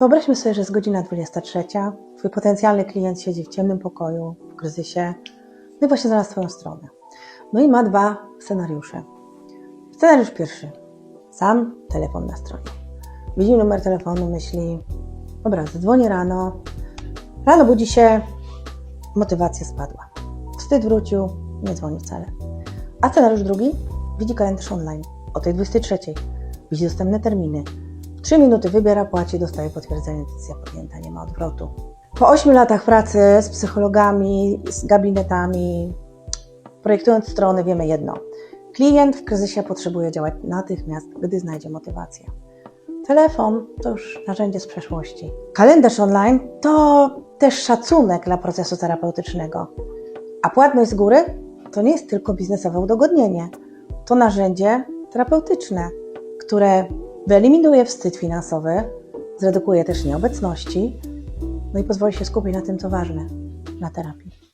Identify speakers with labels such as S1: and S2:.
S1: Wyobraźmy sobie, że jest godzina 23. Twój potencjalny klient siedzi w ciemnym pokoju, w kryzysie, no i właśnie znalazł Twoją stronę. No i ma dwa scenariusze. Scenariusz pierwszy. Sam telefon na stronie. Widzi numer telefonu, myśli, dobra, zadzwonię rano. Rano budzi się, motywacja spadła. Wstyd wrócił, nie dzwoni wcale. A scenariusz drugi, widzi kalendarz online o tej 23. Widzi dostępne terminy. Trzy minuty wybiera, płaci, dostaje potwierdzenie, decyzja podjęta, nie ma odwrotu. Po 8 latach pracy z psychologami, z gabinetami, projektując strony, wiemy jedno. Klient w kryzysie potrzebuje działać natychmiast, gdy znajdzie motywację. Telefon to już narzędzie z przeszłości. Kalendarz online to też szacunek dla procesu terapeutycznego. A płatność z góry to nie jest tylko biznesowe udogodnienie. To narzędzie terapeutyczne, które wyeliminuje wstyd finansowy, zredukuje też nieobecności, no i pozwoli się skupić na tym, co ważne, na terapii.